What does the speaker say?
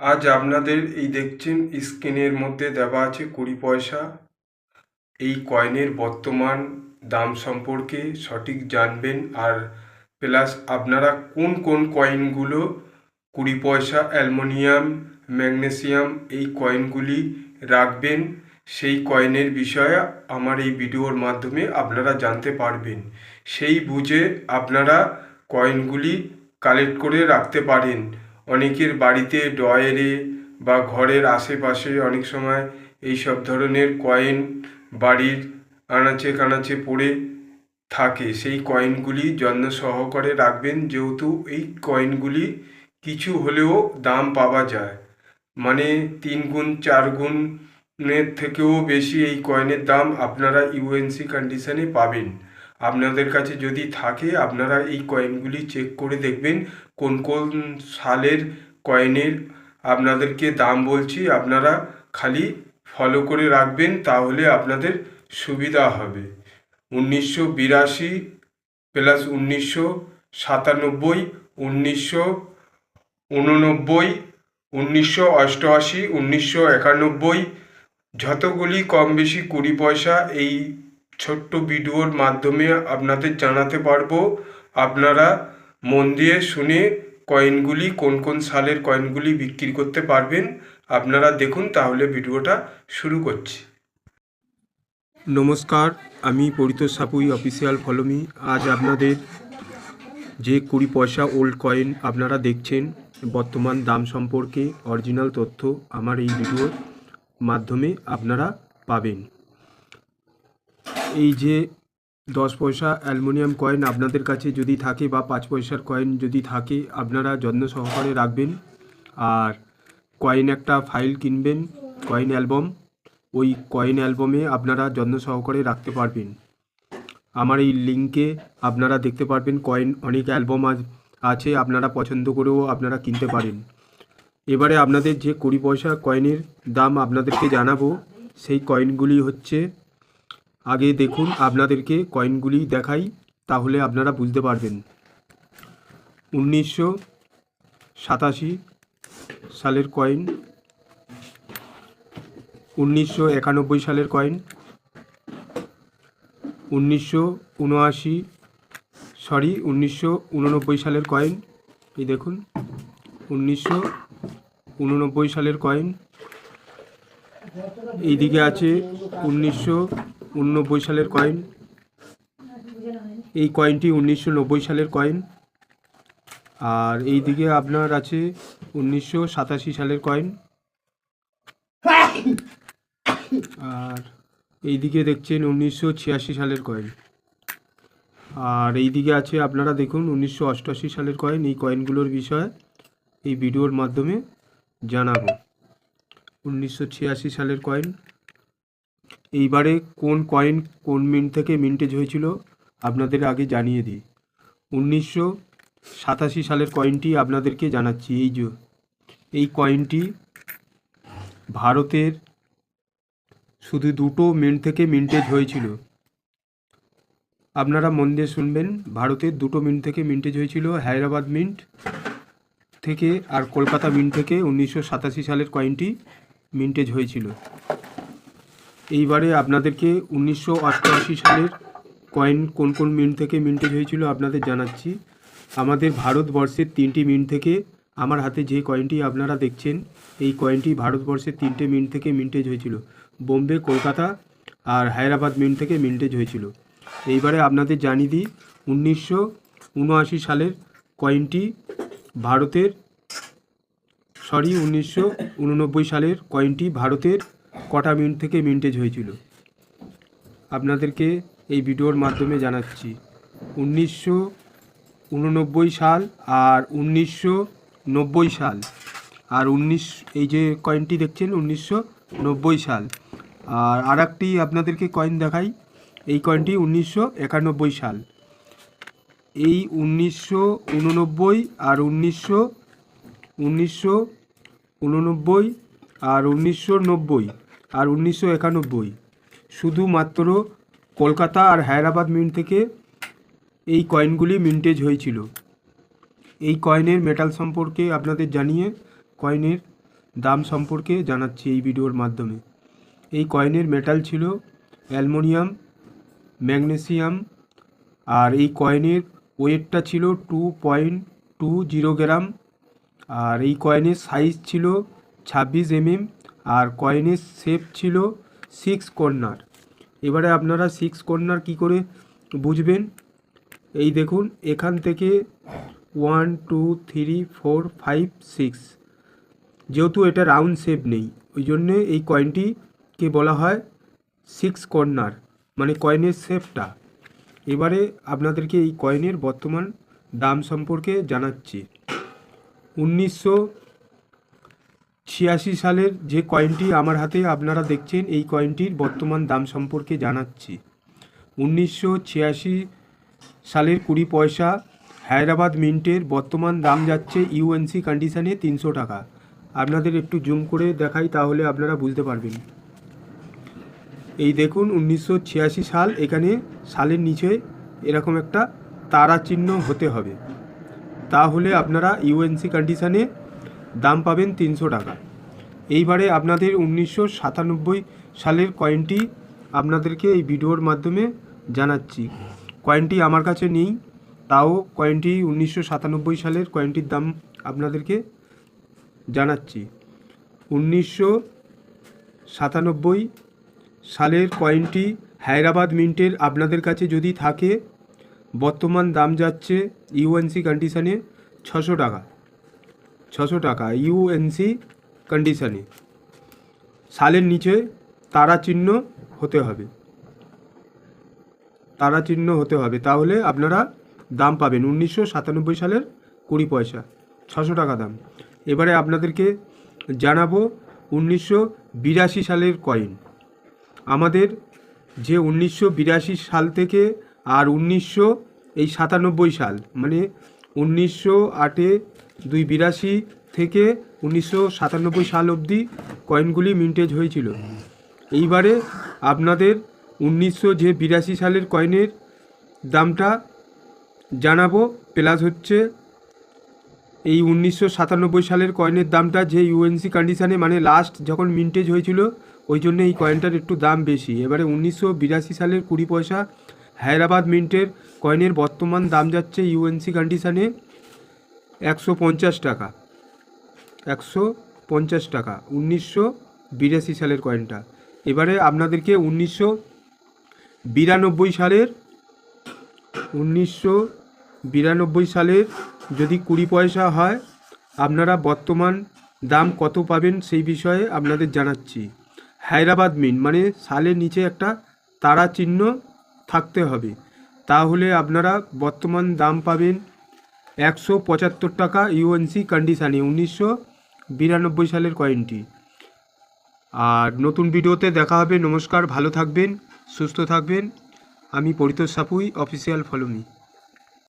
আজ আপনাদের এই দেখছেন স্ক্রিনের মধ্যে দেওয়া আছে কুড়ি পয়সা। এই কয়েনের বর্তমান দাম সম্পর্কে সঠিক জানবেন আর প্লাস আপনারা কোন কোন কয়েনগুলো কুড়ি পয়সা, অ্যালুমিনিয়াম, ম্যাগনেসিয়াম এই কয়েনগুলি রাখবেন, সেই কয়েনের বিষয়ে আমার এই ভিডিওর মাধ্যমে আপনারা জানতে পারবেন। সেই বুঝে আপনারা কয়েনগুলি কালেক্ট করে রাখতে পারেন। অনেকের বাড়িতে ড্রয়ারে বা ঘরের আশেপাশে অনেক সময় এই সব ধরনের কয়েন বাড়ির আনাচে কানাচে পড়ে থাকে। সেই কয়েনগুলি যত্ন সহকারে রাখবেন, যেহেতু এই কয়েনগুলি কিছু হলেও দাম পাওয়া যায়। মানে তিন গুণ, চার গুণের থেকেও বেশি এই কয়েনের দাম আপনারা ইউএনসি কন্ডিশনে পাবেন। আপনাদের কাছে যদি থাকে, আপনারা এই কয়েনগুলি চেক করে দেখবেন কোন কোন সালের কয়েনের আপনাদেরকে দাম বলছি। আপনারা খালি ফলো করে রাখবেন, তাহলে আপনাদের সুবিধা হবে। উনিশশো বিরাশি প্লাস উনিশশো সাতানব্বই, উনিশশো উননব্বই, উনিশশো অষ্টআশি, উনিশশো একানব্বই, যতগুলি কম বেশি কুড়ি পয়সা এই ছোট্ট ভিডিওর মাধ্যমে আপনাদের জানাতে পারব, আপনারা মন দিয়ে শুনে কয়েনগুলি কোন কোন সালের কয়েনগুলি বিক্রি করতে পারবেন, আপনারা দেখুন তাহলে ভিডিওটা শুরু করছি। নমস্কার, আমি পরিতোষ সাপুই, অফিসিয়াল ফলোমি আজ আপনাদের যে কুড়ি পয়সা ওল্ড কয়েন আপনারা দেখছেন, বর্তমান দাম সম্পর্কে অরিজিনাল তথ্য আমার এই ভিডিওর মাধ্যমে আপনারা পাবেন। এই যে দশ পয়সা অ্যালুমিনিয়াম কয়েন আপনাদের কাছে যদি থাকে বা পাঁচ পয়সার কয়েন যদি থাকে, আপনারা যত্ন সহকারে রাখবেন। আর কয়েন একটা ফাইল কিনবেন, কয়েন অ্যালবাম, ওই কয়েন অ্যালবামে আপনারা যত্ন সহকারে রাখতে পারবেন। আমার এই লিঙ্কে আপনারা দেখতে পারবেন কয়েন, অনেক অ্যালবাম আছে, আপনারা পছন্দ করেও আপনারা কিনতে পারেন। এবারে আপনাদের যে কুড়ি পয়সা কয়েনের দাম আপনাদেরকে জানাব, সেই কয়েনগুলি হচ্ছে আগে দেখুন আপনাদেরকে কয়েনগুলি দেখাই, তাহলে আপনারা বুঝতে পারবেন। উনিশশো সাতাশি সালের কয়েন, উনিশশো একানব্বই সালের কয়েন, উনিশশো উনআশি, সরি, উনিশশো উননব্বই সালের কয়েন, এই দেখুন, উনিশশো উননব্বই সালের কয়েন, এইদিকে আছে উনিশশো উননব্বই সালের কয়েন এই কয়েনটি উনিশশো নব্বই সালের কয়েন আর এই দিকে আপনার আছে উনিশশো সাতাশি সালের কয়েন আর এই দিকে দেখছেন উনিশশো ছিয়াশি সালের কয়েন আর এই দিকে আছে আপনারা দেখুন উনিশশো অষ্টআশি সালের কয়েন এই কয়েনগুলোর বিষয়ে এই ভিডিওর মাধ্যমে জানাব। উনিশশো ছিয়াশি সালের কয়েন এইবারে কোন কয়েন কোন মিন্ট থেকে মিন্টেজ হয়েছিল, আপনাদের আগে জানিয়ে দিই। উনিশশো সাতাশি সালের কয়েনটি আপনাদেরকে জানাচ্ছি, এই যে, এই কয়েনটি ভারতের শুধু দুটো মিন্ট থেকে মিন্টেজ হয়েছিল। আপনারা মন দিয়ে শুনবেন, ভারতের দুটো মিন্ট থেকে মিন্টেজ হয়েছিল, হায়দ্রাবাদ মিন্ট থেকে আর কলকাতা মিন্ট থেকে উনিশশো সাতাশি সালের কয়েনটি মিন্টেজ হয়েছিল। এইবারে আপনাদেরকে উনিশশো অষ্টআশি সালের কয়েন কোন কোন মিন্ট থেকে মিন্টেজ হয়েছিল আপনাদের জানাচ্ছি। আমাদের ভারতবর্ষের তিনটি মিন্ট থেকে আমার হাতে যে কয়েনটি আপনারা দেখছেন, এই কয়েনটি ভারতবর্ষের তিনটে মিন্ট থেকে মিন্টেজ হয়েছিল। বোম্বে, কলকাতা আর হায়দ্রাবাদ মিন্ট থেকে মিন্টেজ হয়েছিল। এইবারে আপনাদের জানিয়ে দিই, উনিশশো উনআশি সালের কয়েনটি ভারতের, সরি, উনিশশো উননব্বই সালের কয়েনটি ভারতের কটা মিনিট থেকে মিন্টেজ হয়েছিল। আপনাদেরকে এই ভিডিওর মাধ্যমে জানাচ্ছি। উনিশশো উননব্বই সাল আর উনিশশো নব্বই সাল। আর উনিশ, এই যে কয়েনটি দেখছেন, উনিশশো নব্বই সাল। আর আর একটি আপনাদেরকে কয়েন দেখাই। এই কয়েনটি উনিশশো একানব্বই সাল। এই উনিশশো উননব্বই আর উনিশশো উনিশশো উননব্বই আর উনিশশো নব্বই আর উনিশশো একানব্বই। শুধুমাত্র কলকাতা আর হায়দ্রাবাদ মিন্ট থেকে এই কয়েনগুলি মিন্টেজ হয়েছিল। এই কয়েনের মেটাল সম্পর্কে আপনাদের জানিয়ে কয়েনের দাম সম্পর্কে জানাচ্ছি এই ভিডিওর মাধ্যমে। এই কয়েনের মেটাল ছিল অ্যালমোনিয়াম, ম্যাগনেসিয়াম আর এই কয়েনের ওয়েটটা ছিল two point two zero gram আর এই কয়েনের সাইজ ছিল ছাব্বিশ এমএম। আর কয়েনের শেপ ছিল সিক্স কর্নার এবারে আপনারা সিক্স কর্নার কি করে বুঝবেন? এই দেখুন, এখান থেকে one two three four five six যেহেতু এটা রাউন্ড শেপ নেই, ওই জন্যে এই কয়েনটিকে বলা হয় সিক্স কর্নার মানে কয়েনের শেপটা এবারে আপনাদেরকে এই কয়েনের বর্তমান দাম সম্পর্কে জানাচ্ছি। উনিশশো ছিয়াশি সালের যে কয়েনটি আমার হাতে আপনারা দেখছেন, এই কয়েনটির বর্তমান দাম সম্পর্কে জানাচ্ছি। উনিশশো ছিয়াশি সালের কুড়ি পয়সা হায়দ্রাবাদ মিন্টের বর্তমান দাম যাচ্ছে ইউএনসি কন্ডিশানে তিনশো টাকা। আপনাদের একটু জুম করে দেখাই, তাহলে আপনারা বুঝতে পারবেন। এই দেখুন, উনিশশো ছিয়াশি সাল, এখানে সালের নিচে এরকম একটা তারা চিহ্ন হতে হবে। তাহলে আপনারা ইউএনসি কন্ডিশনে দাম পাবেন তিনশো টাকা। এইবারে আপনাদের উনিশশো সাতানব্বই সালের কয়েনটি আপনাদেরকে এই ভিডিওর মাধ্যমে জানাচ্ছি। কয়েনটি আমার কাছে নেই, তাও কয়েনটি উনিশশো সাতানব্বই সালের কয়েনটির দাম আপনাদেরকে জানাচ্ছি। উনিশশো সাতানব্বই সালের কয়েনটি হায়দ্রাবাদ মিন্টের আপনাদের কাছে যদি থাকে, বর্তমান দাম যাচ্ছে ইউএনসি কন্ডিশনে ছশো টাকা। ছশো টাকা ইউএনসি কন্ডিশনে সালের নিচে তারা চিহ্ন হতে হবে। তারা চিহ্ন হতে হবে, তাহলে আপনারা দাম পাবেন উনিশশো সাতানব্বই সালের কুড়ি পয়সা, ছশো টাকা দাম। এবারে আপনাদেরকে জানাব উনিশশো বিরাশি সালের কয়েন আমাদের যে উনিশশো বিরাশি সাল থেকে আর উনিশশো এই সাতানব্বই সাল মানে উনিশশো আটে দুই বিরাশি থেকে উনিশশো সাতানব্বই সাল অবধি কয়েনগুলি মিন্টেজ হয়েছিল। এইবারে আপনাদের উনিশশো যে বিরাশি সালের কয়েনের দামটা জানাব, প্লাস হচ্ছে এই উনিশশো সাতানব্বই সালের কয়েনের দামটা যে ইউএনসি কন্ডিশানে মানে লাস্ট যখন মিন্টেজ হয়েছিল, ওই জন্য এই কয়েনটার একটু দাম বেশি। এবারে উনিশশো বিরাশি সালের কুড়ি পয়সা হায়দ্রাবাদ মিন্টের কয়েনের বর্তমান দাম যাচ্ছে ইউএনসি কন্ডিশনে একশো পঞ্চাশ টাকা। একশো পঞ্চাশ টাকা। উনিশশো বিরাশি সালের কয়েনটা এবারে আপনাদেরকে উনিশশো বিরানব্বই সালের, উনিশশো বিরানব্বই সালের যদি কুড়ি পয়সা হয়, আপনারা বর্তমান দাম কত পাবেন সেই বিষয়ে আপনাদের জানাচ্ছি। হায়দ্রাবাদ মিন মানে সালের নিচে একটা তারা চিহ্ন থাকতে হবে। তাহলে আপনারা বর্তমান দাম পাবেন একশো পঁচাত্তর টাকা ইউএনসি কন্ডিশানি উনিশশো বিরানব্বই সালের কয়েনটি আর নতুন ভিডিওতে দেখা হবে। নমস্কার, ভালো থাকবেন, সুস্থ থাকবেন। আমি Paritosh Sapui official follow me